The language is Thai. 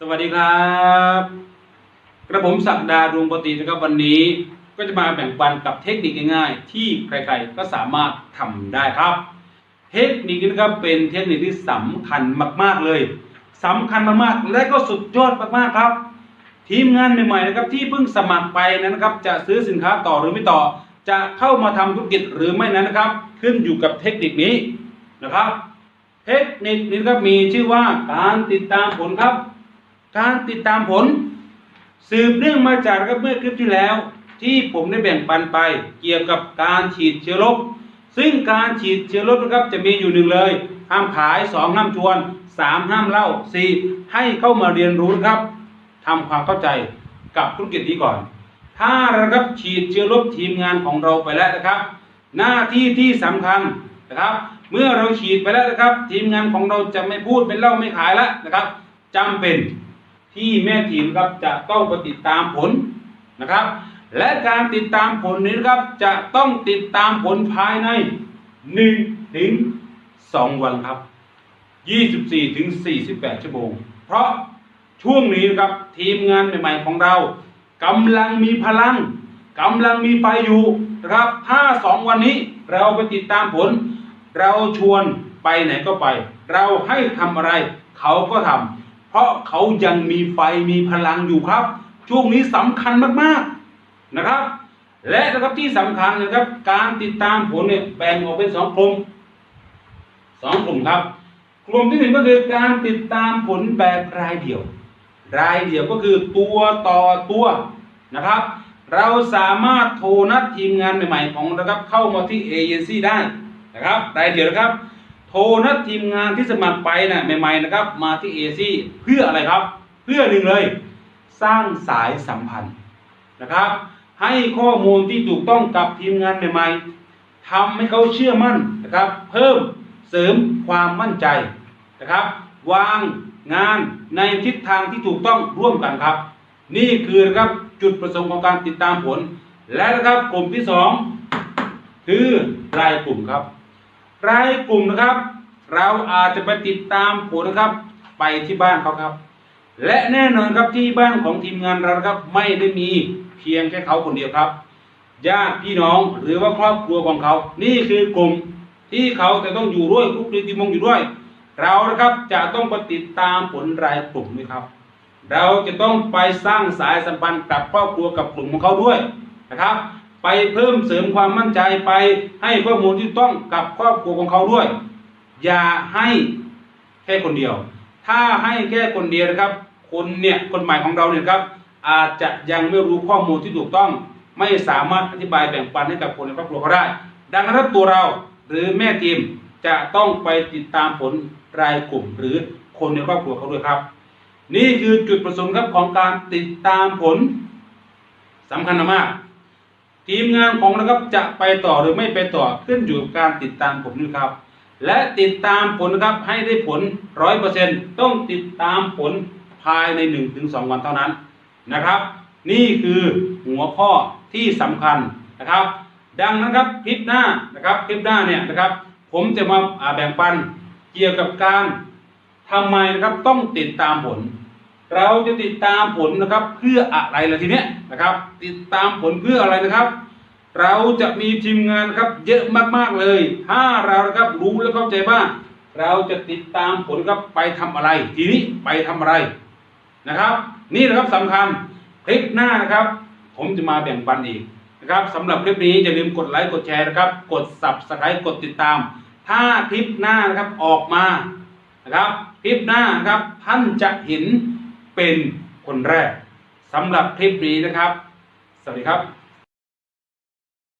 สวัสดีครับ กระผมศักดาดวงปกตินะครับวันนี้ก็จะมาแบ่งปันกับเทคนิคง่ายๆ ที่ใครๆก็สามารถทำได้ครับ เทคนิคนี้นะครับเป็นเทคนิคที่สำคัญมากๆเลยสำคัญมากๆและก็สุดยอดมากๆครับ ทีมงานใหม่ๆนะครับที่เพิ่งสมัครไปนะครับ จะซื้อสินค้าต่อหรือไม่ต่อ จะเข้ามาทำธุรกิจหรือไม่นั้นนะครับ ขึ้นอยู่กับเทคนิคนี้นะครับ เทคนิคนี้นะครับมีชื่อว่าการติดตามผลครับ การติดตามผล สืบเนื่องมาจากครับเมื่อคลิปที่แล้ว ที่ผมได้แบ่งปันไปเกี่ยวกับการฉีดเชื้อโรคซึ่งการฉีดเชื้อโรคนะครับจะมีอยู่หนึ่งเลย ห้ามขายสองห้ามชวนสามห้ามเล่าสี่ให้เข้ามาเรียนรู้นะครับทำความเข้าใจกับธุรกิจนี้ก่อน ถ้ารานะครับฉีดเชื้อโรคทีมงานของเราไปแล้วนะครับ หน้าที่ที่สำคัญนะครับ เมื่อเราฉีดไปแล้วนะครับ ทีมงานของเราจะไม่พูดไม่เล่าไม่ขายแล้วนะครับจำเป็น ที่แม่ทีมครับจะต้องไปติดตามผลนะครับ และการติดตามผลนี้นครับจะต้องติดตามผลภายใน1ถึง2วันครับ 24ถึง48 ชั่วโมง เพราะช่วงนี้นะครับทีมงานใหม่ๆของเรากำลังมีพลังกำลังมีไฟอยู่นะครับถ้า2วันนี้เราไปติดตามผล เราชวนไปไหนก็ไป เราให้ทำอะไร เขาก็ทำ ราะเขายังมีไฟมีพลังอยู่ครับ ช่วงนี้สำคัญมากๆนะครับ และนะครับที่สำคัญนะครับ การติดตามผลเนี่ยแบ่งออกเป็นสองกลุ่มสองกลุ่มครับ กลุ่มที่หนึ่งก็คือการติดตามผลแบบรายเดี่ยว รายเดี่ยวก็คือตัวต่อตัวนะครับ เราสามารถโทรนัดทีมงานใหม่ๆของนะครับเข้ามาที่เอเจนซี่ได้นะครับรายเดี่ยวนะครับ โทรนัดทีมงานที่สมัครไปนะใหม่ๆนะครับ มาที่เอซี่เพื่ออะไรครับ เพื่อหนึ่งเลย สร้างสายสัมพันธ์นะครับ ให้ข้อมูลที่ถูกต้องกับทีมงานใหม่ๆทำให้เขาเชื่อมั่นนะครับ เพิ่มเสริมความมั่นใจนะครับ วางงานในทิศทางที่ถูกต้องร่วมกันครับ นี่คือนะครับจุดประสงค์ของการติดตามผล และนะครับกลุ่มที่สองคือรายกลุ่มครับ รายกลุ่มนะครับ เราอาจจะไปติดตามผลนะครับ ไปที่บ้านเขาครับ และแน่นอนครับที่บ้านของทีมงานเราครับ ไม่ได้มีเพียงแค่เขาคนเดียวครับญาติพี่น้องหรือว่าครอบครัวของเขา นี่คือกลุ่มที่เขาจะต้องอยู่ด้วยคุกคีทีมงอยู่ด้วย เรานะครับจะต้องไปติดตามผลรายกลุ่มนี้ครับ เราจะต้องไปสร้างสายสัมพันธ์กับครอบครัวกับกลุ่มของเขาด้วยนะครับ ไปเพิ่มเสริมความมั่นใจไปให้ข้อมูลที่ต้องกับครอบครัวของเขาด้วย อย่าให้แค่คนเดียว ถ้าให้แค่คนเดียวนะครับ คนเนี่ยคนใหม่ของเราเนี่ยครับ อาจจะยังไม่รู้ข้อมูลที่ถูกต้อง ไม่สามารถอธิบายแบ่งปันให้กับคนในครอบครัวเขาได้ ดังนั้นตัวเราหรือแม่ทีมจะต้องไปติดตามผลรายกลุ่มหรือคนในครอบครัวเขาด้วยครับ นี่คือจุดประสงค์ครับของการติดตามผลสำคัญมาก ทีมงานของเราครับจะไปต่อหรือไม่ไปต่อขึ้นอยู่กับการติดตามผลนี่ครับ และติดตามผลนะครับให้ได้ผลร้อยเปอร์เซ็นต้องติดตามผลภายใน1นถึงสวันเท่านั้นนะครับ นี่คือหัวข้อที่สำคัญนะครับ ดังนั้นครับคลิปหน้านะครับคลิปหน้าเนี่ยนะครับ ผมจะมาอ่าแบ่งปันเกี่ยวกับการทำไมนะครับต้องติดตามผล เราจะติดตามผลนะครับเพื่ออะไรล่ะทีเนี้ยนะครับ ติดตามผลเพื่ออะไรนะครับ เราจะมีทีมงานครับเยอะมากๆเลย ถ้าเรานะครับรู้และเข้าใจว่าเราจะติดตามผลครับไปทำอะไร ทีนี้ไปทำอะไรนะครับ นี่นะครับสำคัญคลิปหน้านะครับ ผมจะมาแบ่งปันอีกนะครับสำหรับคลิปนี้อย่าลืมกดไลค์กดแชร์นะครับ กด subscribe กดติดตาม ถ้าคลิปหน้านะครับออกมานะครับ คลิปหน้านะครับท่านจะเห็น เป็นคนแรกสำหรับคลิปนี้นะครับ สวัสดีครับ